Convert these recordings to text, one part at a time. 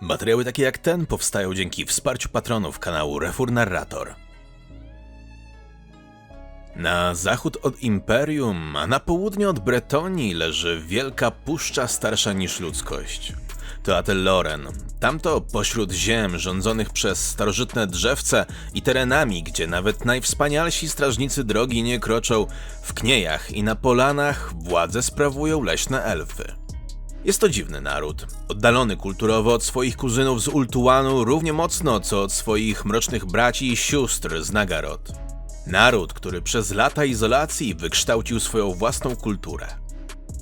Materiały takie jak ten powstają dzięki wsparciu patronów kanału Refur Narrator. Na zachód od Imperium, a na południe od Bretonii leży wielka puszcza starsza niż ludzkość. To Atelloren. Tamto pośród ziem rządzonych przez starożytne drzewce i terenami, gdzie nawet najwspanialsi strażnicy drogi nie kroczą, w kniejach i na polanach władzę sprawują leśne elfy. Jest to dziwny naród, oddalony kulturowo od swoich kuzynów z Ultuanu równie mocno co od swoich mrocznych braci i sióstr z Nagarod. Naród, który przez lata izolacji wykształcił swoją własną kulturę.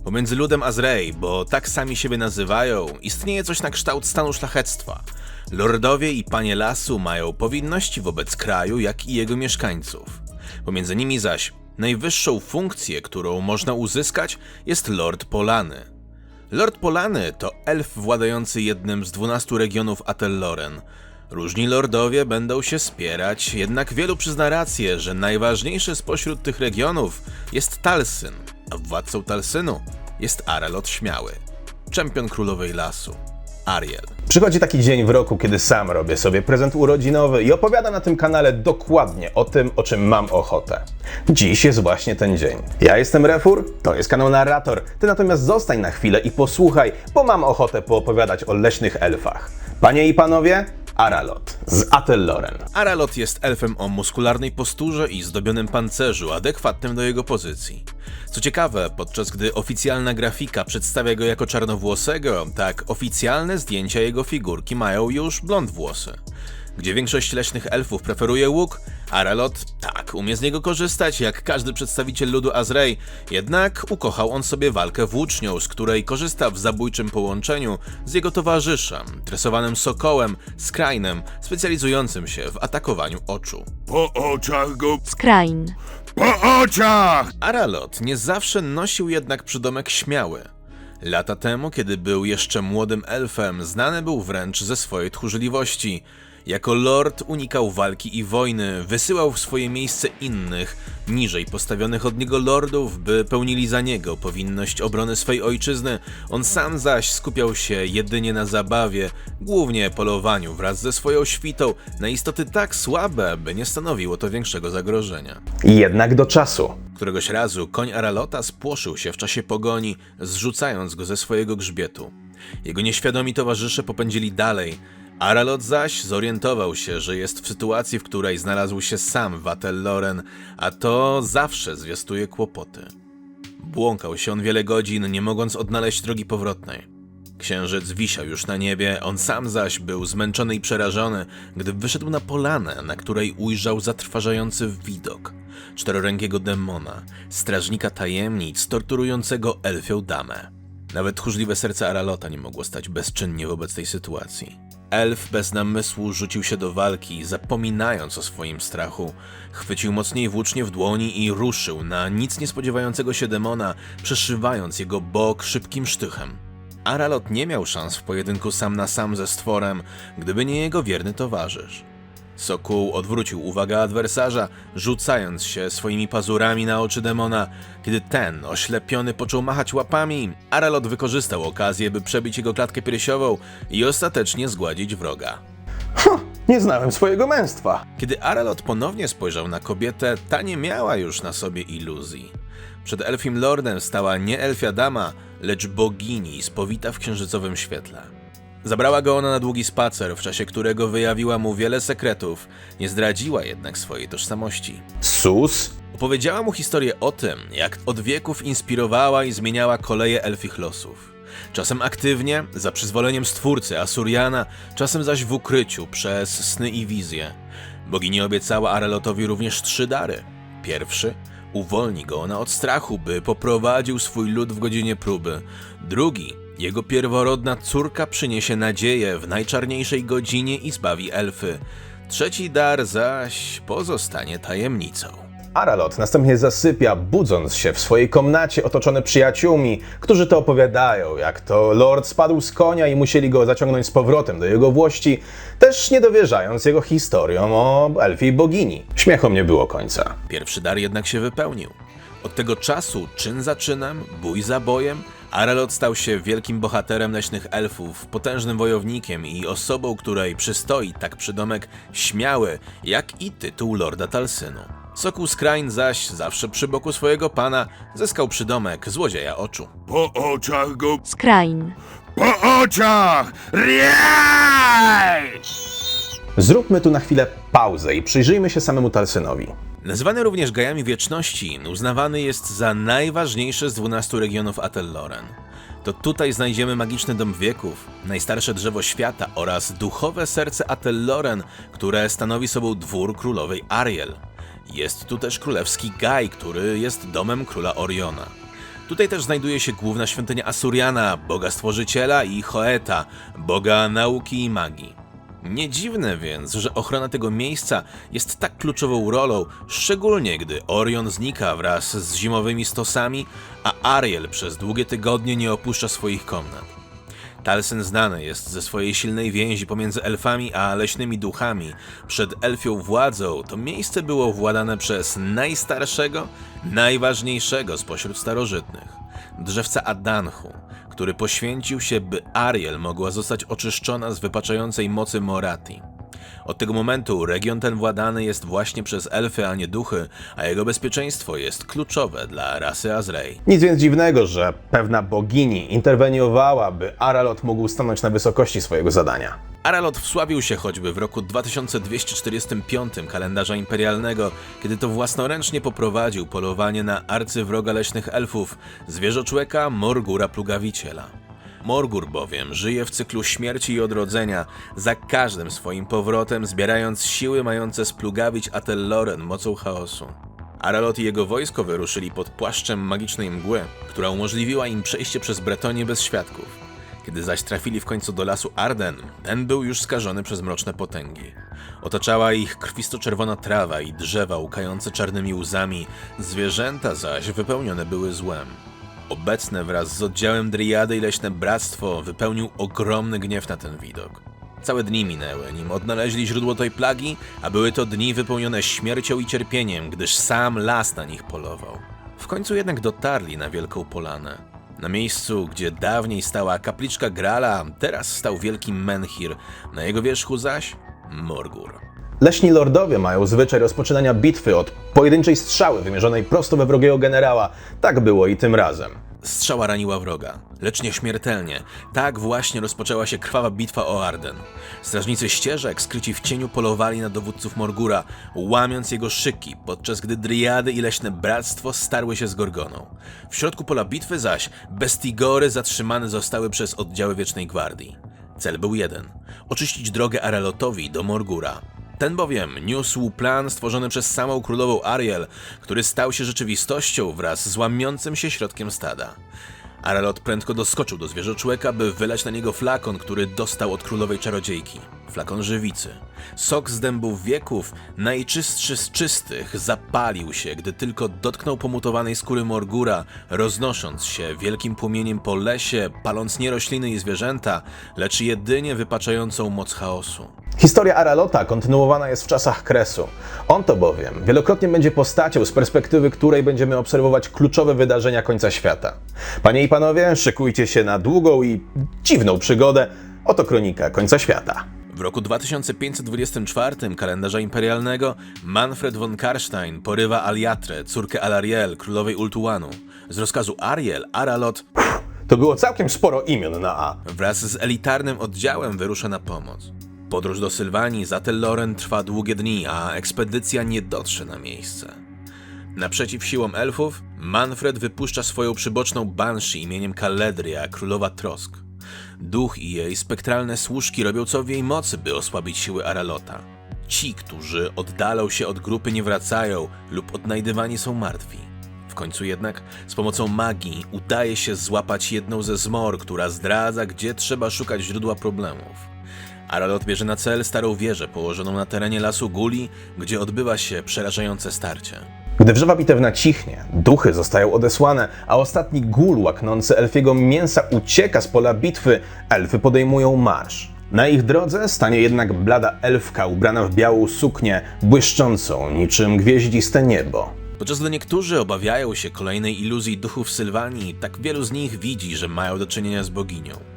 Pomiędzy ludem Azrei, bo tak sami siebie nazywają, istnieje coś na kształt stanu szlachectwa. Lordowie i panie lasu mają powinności wobec kraju, jak i jego mieszkańców. Pomiędzy nimi zaś najwyższą funkcję, którą można uzyskać, jest Lord Polany. Lord Polany to elf władający jednym z dwunastu regionów Atelloren. Różni lordowie będą się spierać, jednak wielu przyzna rację, że najważniejszy spośród tych regionów jest Talsyn, a władcą Talsynu jest Aralot Śmiały, czempion królowej lasu, Ariel. Przychodzi taki dzień w roku, kiedy sam robię sobie prezent urodzinowy i opowiadam na tym kanale dokładnie o tym, o czym mam ochotę. Dziś jest właśnie ten dzień. Ja jestem Refur, to jest kanał Narrator. Ty natomiast zostań na chwilę i posłuchaj, bo mam ochotę poopowiadać o leśnych elfach. Panie i panowie, Aralot z Atelloren. Aralot jest elfem o muskularnej posturze i zdobionym pancerzu, adekwatnym do jego pozycji. Co ciekawe, podczas gdy oficjalna grafika przedstawia go jako czarnowłosego, tak oficjalne zdjęcia jego figurki mają już blond włosy. Gdzie większość leśnych elfów preferuje łuk, Aralot tak, umie z niego korzystać jak każdy przedstawiciel ludu Azrei, jednak ukochał on sobie walkę włócznią, z której korzysta w zabójczym połączeniu z jego towarzyszem, tresowanym sokołem, skrajnem, specjalizującym się w atakowaniu oczu. Po oczach go, Skrain. po oczach! Aralot nie zawsze nosił jednak przydomek śmiały. Lata temu, kiedy był jeszcze młodym elfem, znany był wręcz ze swojej tchórzliwości. Jako lord unikał walki i wojny, wysyłał w swoje miejsce innych, niżej postawionych od niego lordów, by pełnili za niego powinność obrony swej ojczyzny. On sam zaś skupiał się jedynie na zabawie, głównie polowaniu wraz ze swoją świtą, na istoty tak słabe, by nie stanowiło to większego zagrożenia. Jednak do czasu. Któregoś razu koń Aralota spłoszył się w czasie pogoni, zrzucając go ze swojego grzbietu. Jego nieświadomi towarzysze popędzili dalej. Aralot zaś zorientował się, że jest w sytuacji, w której znalazł się sam w Atelloren, a to zawsze zwiastuje kłopoty. Błąkał się on wiele godzin, nie mogąc odnaleźć drogi powrotnej. Księżyc wisiał już na niebie, on sam zaś był zmęczony i przerażony, gdy wyszedł na polanę, na której ujrzał zatrważający widok czterorękiego demona, strażnika tajemnic, torturującego elfią damę. Nawet tchórzliwe serce Aralota nie mogło stać bezczynnie wobec tej sytuacji. Elf bez namysłu rzucił się do walki, zapominając o swoim strachu. Chwycił mocniej włócznie w dłoni i ruszył na nic nie spodziewającego się demona, przeszywając jego bok szybkim sztychem. Aralot nie miał szans w pojedynku sam na sam ze stworem, gdyby nie jego wierny towarzysz. Sokół odwrócił uwagę adwersarza, rzucając się swoimi pazurami na oczy demona. Kiedy ten, oślepiony, począł machać łapami, Aralot wykorzystał okazję, by przebić jego klatkę piersiową i ostatecznie zgładzić wroga. Nie znałem swojego męstwa. Kiedy Aralot ponownie spojrzał na kobietę, ta nie miała już na sobie iluzji. Przed elfim lordem stała nie elfia dama, lecz bogini spowita w księżycowym świetle. Zabrała go ona na długi spacer, w czasie którego wyjawiła mu wiele sekretów, nie zdradziła jednak swojej tożsamości. Sus? Opowiedziała mu historię o tym, jak od wieków inspirowała i zmieniała koleje elfich losów. Czasem aktywnie, za przyzwoleniem stwórcy Asuriana, czasem zaś w ukryciu, przez sny i wizje. Bogini obiecała Arelotowi również trzy dary. Pierwszy uwolni go ona od strachu, by poprowadził swój lud w godzinie próby. Drugi jego pierworodna córka przyniesie nadzieję w najczarniejszej godzinie i zbawi elfy. Trzeci dar zaś pozostanie tajemnicą. Aralot następnie zasypia, budząc się w swojej komnacie otoczony przyjaciółmi, którzy to opowiadają, jak to lord spadł z konia i musieli go zaciągnąć z powrotem do jego włości, też nie dowierzając jego historiom o elfii bogini. Śmiechom nie było końca. Pierwszy dar jednak się wypełnił. Od tego czasu czyn za czynem, bój za bojem, Aralot stał się wielkim bohaterem leśnych elfów, potężnym wojownikiem i osobą, której przystoi tak przydomek śmiały, jak i tytuł Lorda Talsynu. Sokół Skrain zaś, zawsze przy boku swojego pana, zyskał przydomek złodzieja oczu. Po oczach go... Skrain. Po oczach! Riej! Zróbmy tu na chwilę pauzę i przyjrzyjmy się samemu Talsynowi. Nazywany również Gajami Wieczności, uznawany jest za najważniejszy z 12 regionów Atelloren. To tutaj znajdziemy magiczny Dom Wieków, najstarsze drzewo świata oraz duchowe serce Atelloren, które stanowi sobą dwór królowej Ariel. Jest tu też królewski Gaj, który jest domem króla Oriona. Tutaj też znajduje się główna świątynia Asuriana, boga stworzyciela i Hoeta, boga nauki i magii. Nie dziwne więc, że ochrona tego miejsca jest tak kluczową rolą, szczególnie gdy Orion znika wraz z zimowymi stosami, a Ariel przez długie tygodnie nie opuszcza swoich komnat. Talsyn znany jest ze swojej silnej więzi pomiędzy elfami a leśnymi duchami. Przed elfią władzą to miejsce było władane przez najstarszego, najważniejszego spośród starożytnych drzewca Adanchu, który poświęcił się, by Ariel mogła zostać oczyszczona z wypaczającej mocy Morati. Od tego momentu region ten władany jest właśnie przez elfy, a nie duchy, a jego bezpieczeństwo jest kluczowe dla rasy Azrei. Nic więc dziwnego, że pewna bogini interweniowała, by Aralot mógł stanąć na wysokości swojego zadania. Aralot wsławił się choćby w roku 2245 kalendarza imperialnego, kiedy to własnoręcznie poprowadził polowanie na arcywroga leśnych elfów, zwierzoczłeka Morgura Plugawiciela. Morgur bowiem żyje w cyklu śmierci i odrodzenia, za każdym swoim powrotem zbierając siły mające splugawić Atelloren mocą chaosu. Aralot i jego wojsko wyruszyli pod płaszczem magicznej mgły, która umożliwiła im przejście przez Bretonię bez świadków. Kiedy zaś trafili w końcu do lasu Arden, ten był już skażony przez mroczne potęgi. Otaczała ich krwisto-czerwona trawa i drzewa łkające czarnymi łzami, zwierzęta zaś wypełnione były złem. Obecne wraz z oddziałem Driady i Leśne Bractwo wypełnił ogromny gniew na ten widok. Całe dni minęły, nim odnaleźli źródło tej plagi, a były to dni wypełnione śmiercią i cierpieniem, gdyż sam las na nich polował. W końcu jednak dotarli na Wielką Polanę. Na miejscu, gdzie dawniej stała kapliczka Grala, teraz stał wielki menhir, na jego wierzchu zaś Morgur. Leśni lordowie mają zwyczaj rozpoczynania bitwy od pojedynczej strzały wymierzonej prosto we wrogiego generała. Tak było i tym razem. Strzała raniła wroga, lecz nieśmiertelnie. Tak właśnie rozpoczęła się krwawa bitwa o Arden. Strażnicy ścieżek, skryci w cieniu, polowali na dowódców Morgura, łamiąc jego szyki, podczas gdy Driady i Leśne Bractwo starły się z Gorgoną. W środku pola bitwy zaś Bestigory zatrzymane zostały przez oddziały Wiecznej Gwardii. Cel był jeden – oczyścić drogę Arelotowi do Morgura. Ten bowiem niósł plan stworzony przez samą królową Ariel, który stał się rzeczywistością wraz z łamiącym się środkiem stada. Aralot prędko doskoczył do zwierzoczłeka, by wylać na niego flakon, który dostał od królowej czarodziejki. Flakon żywicy. Sok z dębów wieków, najczystszy z czystych, zapalił się, gdy tylko dotknął pomutowanej skóry Morgura, roznosząc się wielkim płomieniem po lesie, paląc nie rośliny i zwierzęta, lecz jedynie wypaczającą moc chaosu. Historia Aralota kontynuowana jest w czasach Kresu. On to bowiem wielokrotnie będzie postacią, z perspektywy której będziemy obserwować kluczowe wydarzenia końca świata. Panie i panowie, szykujcie się na długą i dziwną przygodę. Oto kronika końca świata. W roku 2524 kalendarza imperialnego Manfred von Karstein porywa Aliatrę, córkę Alariel, królowej Ultuanu. Z rozkazu Ariel, Aralot To było całkiem sporo imion na A. wraz z elitarnym oddziałem wyrusza na pomoc. Podróż do Sylwanii z Atelloren trwa długie dni, a ekspedycja nie dotrze na miejsce. Naprzeciw siłom elfów, Manfred wypuszcza swoją przyboczną Banshee imieniem Kaledria, królowa Trosk. Duch i jej spektralne służki robią co w jej mocy, by osłabić siły Aralota. Ci, którzy oddalą się od grupy, nie wracają lub odnajdywani są martwi. W końcu jednak z pomocą magii udaje się złapać jedną ze zmor, która zdradza, gdzie trzeba szukać źródła problemów. Aralot bierze na cel starą wieżę położoną na terenie lasu Guli, gdzie odbywa się przerażające starcie. Gdy wrzewa bitewna cichnie, duchy zostają odesłane, a ostatni gól łaknący elfiego mięsa ucieka z pola bitwy, elfy podejmują marsz. Na ich drodze stanie jednak blada elfka ubrana w białą suknię, błyszczącą niczym gwieździste niebo. Podczas gdy niektórzy obawiają się kolejnej iluzji duchów Sylwanii, tak wielu z nich widzi, że mają do czynienia z boginią.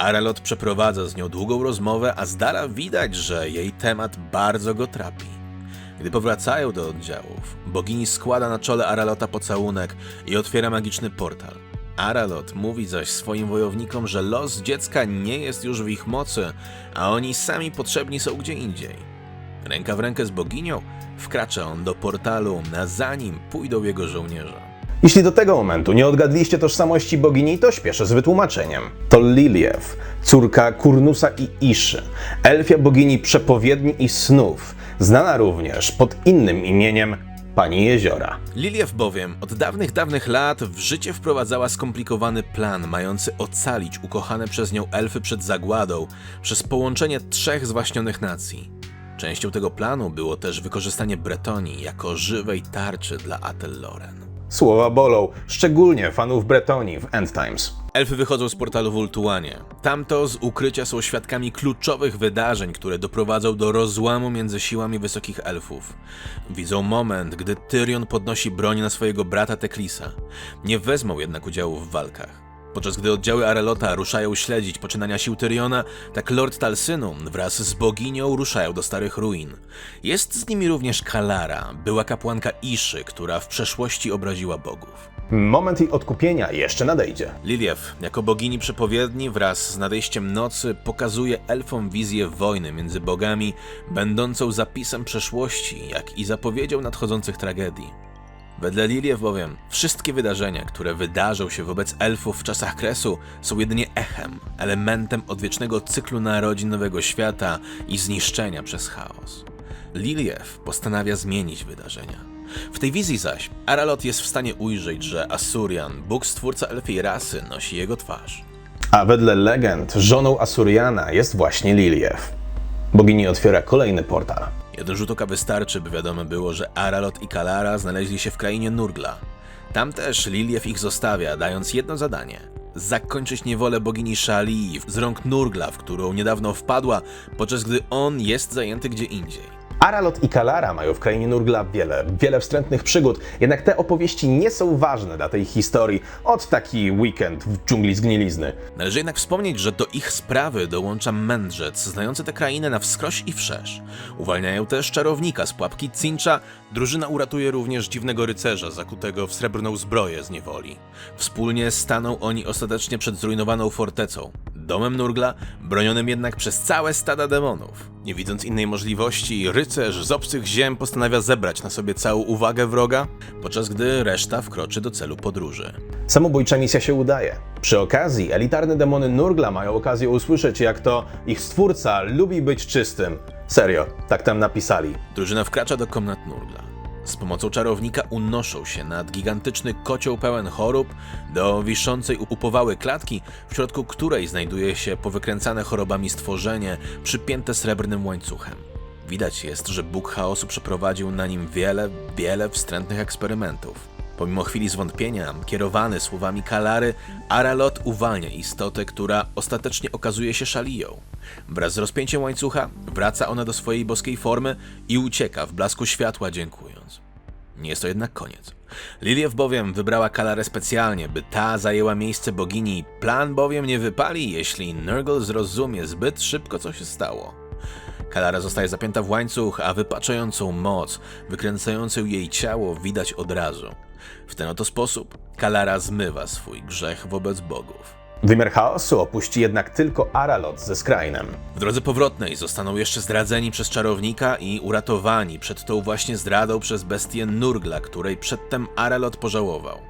Aralot przeprowadza z nią długą rozmowę, a z dala widać, że jej temat bardzo go trapi. Gdy powracają do oddziałów, bogini składa na czole Aralota pocałunek i otwiera magiczny portal. Aralot mówi zaś swoim wojownikom, że los dziecka nie jest już w ich mocy, a oni sami potrzebni są gdzie indziej. Ręka w rękę z boginią wkracza on do portalu, na zanim pójdą jego żołnierze. Jeśli do tego momentu nie odgadliście tożsamości bogini, to śpieszę z wytłumaczeniem. To Liliew, córka Kurnusa i Iszy, elfia bogini przepowiedni i snów, znana również pod innym imieniem Pani Jeziora. Liliew bowiem od dawnych, dawnych lat w życie wprowadzała skomplikowany plan mający ocalić ukochane przez nią elfy przed zagładą przez połączenie trzech zwaśnionych nacji. Częścią tego planu było też wykorzystanie Bretonii jako żywej tarczy dla Atelloren. Słowa bolą, szczególnie fanów Bretonii w End Times. Elfy wychodzą z portalu w Ultuanie. Tamto z ukrycia są świadkami kluczowych wydarzeń, które doprowadzą do rozłamu między siłami wysokich elfów. Widzą moment, gdy Tyrion podnosi broń na swojego brata Teklisa. Nie wezmą jednak udziału w walkach. Podczas gdy oddziały Arelota ruszają śledzić poczynania sił Tyriona, tak Lord Talsynum wraz z boginią ruszają do Starych Ruin. Jest z nimi również Kalara, była kapłanka Iszy, która w przeszłości obraziła bogów. Moment jej odkupienia jeszcze nadejdzie. Liliew, jako bogini przepowiedni, wraz z nadejściem nocy, pokazuje elfom wizję wojny między bogami, będącą zapisem przeszłości, jak i zapowiedzią nadchodzących tragedii. Wedle Liliew bowiem, wszystkie wydarzenia, które wydarzą się wobec elfów w czasach kresu, są jedynie echem, elementem odwiecznego cyklu narodzin nowego świata i zniszczenia przez chaos. Liliew postanawia zmienić wydarzenia. W tej wizji zaś Aralot jest w stanie ujrzeć, że Asurian, Bóg stwórca elfiej rasy, nosi jego twarz. A wedle legend, żoną Asuriana jest właśnie Liliew. Bogini otwiera kolejny portal. Jeden rzut oka wystarczy, by wiadomo było, że Aralot i Kalara znaleźli się w krainie Nurgla. Tam też Liliew ich zostawia, dając jedno zadanie. Zakończyć niewolę bogini Szalii z rąk Nurgla, w którą niedawno wpadła, podczas gdy on jest zajęty gdzie indziej. Aralot i Kalara mają w krainie Nurgla wiele, wiele wstrętnych przygód, jednak te opowieści nie są ważne dla tej historii. Od taki weekend w dżungli zgnilizny. Należy jednak wspomnieć, że do ich sprawy dołącza mędrzec, znający tę krainę na wskroś i wszerz. Uwalniają też czarownika z pułapki Cincha, drużyna uratuje również dziwnego rycerza zakutego w srebrną zbroję z niewoli. Wspólnie staną oni ostatecznie przed zrujnowaną fortecą, domem Nurgla, bronionym jednak przez całe stada demonów. Nie widząc innej możliwości, rycerz z obcych ziem postanawia zebrać na sobie całą uwagę wroga, podczas gdy reszta wkroczy do celu podróży. Samobójcza misja się udaje. Przy okazji, elitarne demony Nurgla mają okazję usłyszeć, jak to ich stwórca lubi być czystym. Serio, tak tam napisali. Drużyna wkracza do komnat Nurgla. Z pomocą czarownika unoszą się nad gigantyczny kocioł pełen chorób do wiszącej u upowały klatki, w środku której znajduje się powykręcane chorobami stworzenie przypięte srebrnym łańcuchem. Widać jest, że Bóg chaosu przeprowadził na nim wiele, wiele wstrętnych eksperymentów. Pomimo chwili zwątpienia, kierowany słowami Kalary, Aralot uwalnia istotę, która ostatecznie okazuje się szaliją. Wraz z rozpięciem łańcucha wraca ona do swojej boskiej formy i ucieka w blasku światła, dziękując. Nie jest to jednak koniec. Liliew bowiem wybrała Kalarę specjalnie, by ta zajęła miejsce bogini. Plan bowiem nie wypali, jeśli Nurgle zrozumie zbyt szybko, co się stało. Kalara zostaje zapięta w łańcuch, a wypaczającą moc, wykręcającą jej ciało widać od razu. W ten oto sposób Kalara zmywa swój grzech wobec bogów. Wymiar chaosu opuści jednak tylko Aralot ze Skrainem. W drodze powrotnej zostaną jeszcze zdradzeni przez czarownika i uratowani przed tą właśnie zdradą przez bestię Nurgla, której przedtem Aralot pożałował.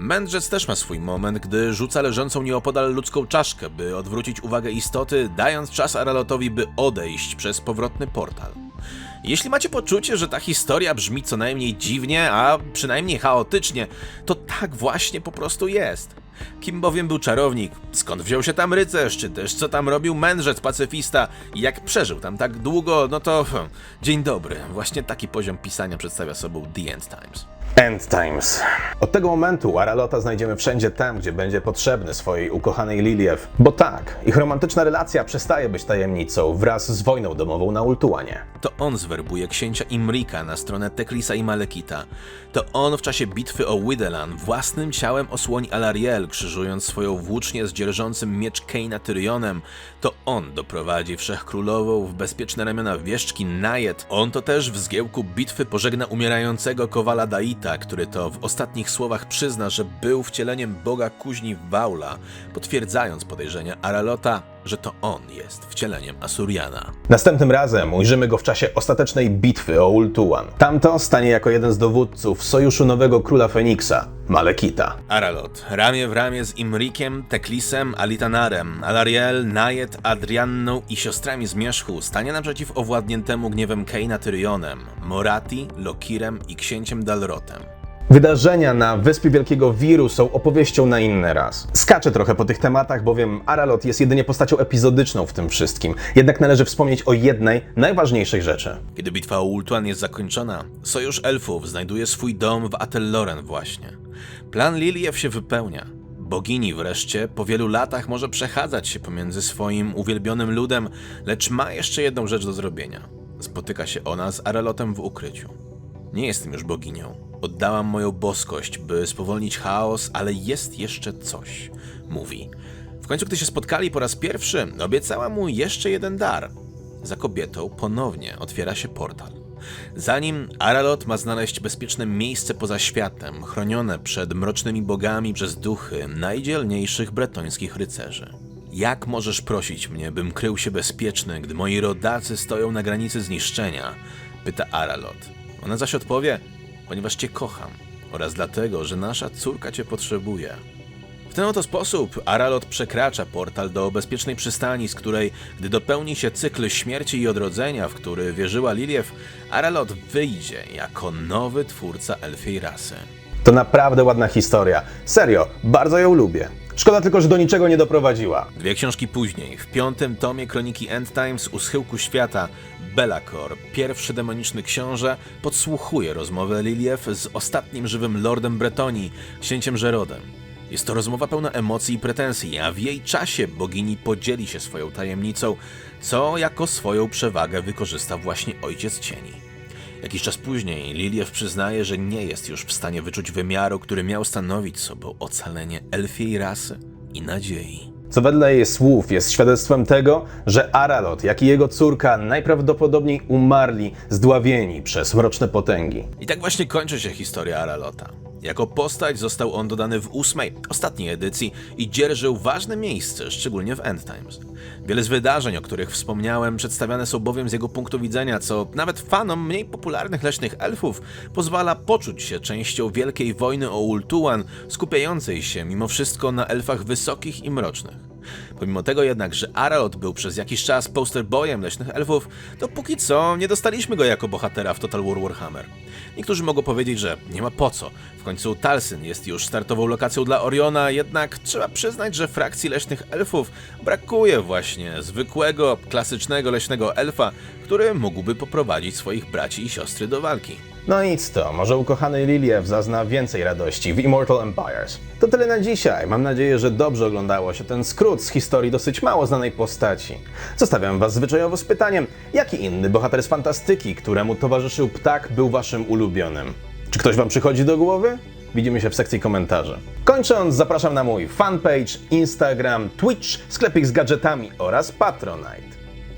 Mędrzec też ma swój moment, gdy rzuca leżącą nieopodal ludzką czaszkę, by odwrócić uwagę istoty, dając czas Aralotowi, by odejść przez powrotny portal. Jeśli macie poczucie, że ta historia brzmi co najmniej dziwnie, a przynajmniej chaotycznie, to tak właśnie po prostu jest. Kim bowiem był czarownik? Skąd wziął się tam rycerz? Czy też co tam robił mędrzec pacyfista? Jak przeżył tam tak długo? No to hm, dzień dobry. Właśnie taki poziom pisania przedstawia sobą The End Times. End Times. Od tego momentu Aralota znajdziemy wszędzie tam, gdzie będzie potrzebny swojej ukochanej Liliev. Bo tak, ich romantyczna relacja przestaje być tajemnicą wraz z wojną domową na Ultuanie. To on zwerbuje księcia Imrika na stronę Teklisa i Malekita. To on w czasie bitwy o Wydelan własnym ciałem osłoni Alariel, krzyżując swoją włócznię z dzierżącym miecz Keina Tyrionem. To on doprowadzi Wszechkrólową w bezpieczne ramiona wieszczki Najet. On to też w zgiełku bitwy pożegna umierającego Kowala Daita, który to w ostatnich słowach przyzna, że był wcieleniem boga kuźni Waula, potwierdzając podejrzenia Aralota, że to on jest wcieleniem Asuriana. Następnym razem ujrzymy go w czasie ostatecznej bitwy o Ultuan. Tamto stanie jako jeden z dowódców sojuszu nowego króla Feniksa, Malekita. Aralot, ramię w ramię z Imrikiem, Teklisem, Alitanarem, Alariel, Najet, Adrianną i siostrami Zmierzchu stanie naprzeciw owładniętemu gniewem Keina Tyrionem, Morati, Lokirem i księciem Dalrotem. Wydarzenia na Wyspie Wielkiego Wiru są opowieścią na inny raz. Skaczę trochę po tych tematach, bowiem Aralot jest jedynie postacią epizodyczną w tym wszystkim. Jednak należy wspomnieć o jednej, najważniejszej rzeczy. Kiedy bitwa o Ultuan jest zakończona, sojusz elfów znajduje swój dom w Atelloren właśnie. Plan Liliew się wypełnia. Bogini wreszcie po wielu latach może przechadzać się pomiędzy swoim uwielbionym ludem, lecz ma jeszcze jedną rzecz do zrobienia. Spotyka się ona z Arelotem w ukryciu. Nie jestem już boginią. Oddałam moją boskość, by spowolnić chaos, ale jest jeszcze coś, mówi. W końcu, gdy się spotkali po raz pierwszy, obiecała mu jeszcze jeden dar. Za kobietą ponownie otwiera się portal. Zanim Aralot ma znaleźć bezpieczne miejsce poza światem, chronione przed mrocznymi bogami przez duchy najdzielniejszych bretońskich rycerzy. Jak możesz prosić mnie, bym krył się bezpieczny, gdy moi rodacy stoją na granicy zniszczenia? Pyta Aralot. Ona zaś odpowie, ponieważ cię kocham oraz dlatego, że nasza córka cię potrzebuje. W ten oto sposób Aralot przekracza portal do bezpiecznej przystani, z której, gdy dopełni się cykl śmierci i odrodzenia, w który wierzyła Liliew, Aralot wyjdzie jako nowy twórca elfiej rasy. To naprawdę ładna historia. Serio, bardzo ją lubię. Szkoda tylko, że do niczego nie doprowadziła. Dwie książki później, w piątym tomie Kroniki End Times u schyłku świata, Belakor, pierwszy demoniczny książę, podsłuchuje rozmowę Liliew z ostatnim żywym lordem Bretonii, księciem Żerodem. Jest to rozmowa pełna emocji i pretensji, a w jej czasie bogini podzieli się swoją tajemnicą, co jako swoją przewagę wykorzysta właśnie Ojciec Cieni. Jakiś czas później Liliew przyznaje, że nie jest już w stanie wyczuć wymiaru, który miał stanowić sobą ocalenie elfiej rasy i nadziei. Co wedle jej słów jest świadectwem tego, że Aralot, jak i jego córka najprawdopodobniej umarli zdławieni przez mroczne potęgi. I tak właśnie kończy się historia Aralota. Jako postać został on dodany w ósmej, ostatniej edycji i dzierżył ważne miejsce, szczególnie w End Times. Wiele z wydarzeń, o których wspomniałem, przedstawiane są bowiem z jego punktu widzenia, co nawet fanom mniej popularnych leśnych elfów pozwala poczuć się częścią wielkiej wojny o Ultuan, skupiającej się mimo wszystko na elfach wysokich i mrocznych. Pomimo tego jednak, że Aralot był przez jakiś czas poster boyem leśnych elfów, to póki co nie dostaliśmy go jako bohatera w Total War Warhammer. Niektórzy mogą powiedzieć, że nie ma po co. W końcu Talsyn jest już startową lokacją dla Oriona, jednak trzeba przyznać, że frakcji leśnych elfów brakuje właśnie zwykłego, klasycznego leśnego elfa, który mógłby poprowadzić swoich braci i siostry do walki. No nic to, może ukochany Liliew zazna więcej radości w Immortal Empires. To tyle na dzisiaj. Mam nadzieję, że dobrze oglądało się ten skrót z historii dosyć mało znanej postaci. Zostawiam was zwyczajowo z pytaniem, jaki inny bohater z fantastyki, któremu towarzyszył ptak, był waszym ulubionym? Czy ktoś wam przychodzi do głowy? Widzimy się w sekcji komentarzy. Kończąc, zapraszam na mój fanpage, Instagram, Twitch, sklepik z gadżetami oraz Patronite.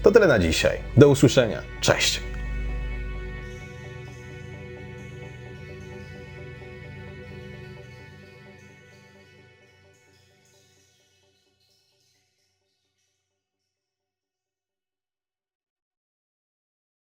To tyle na dzisiaj. Do usłyszenia. Cześć!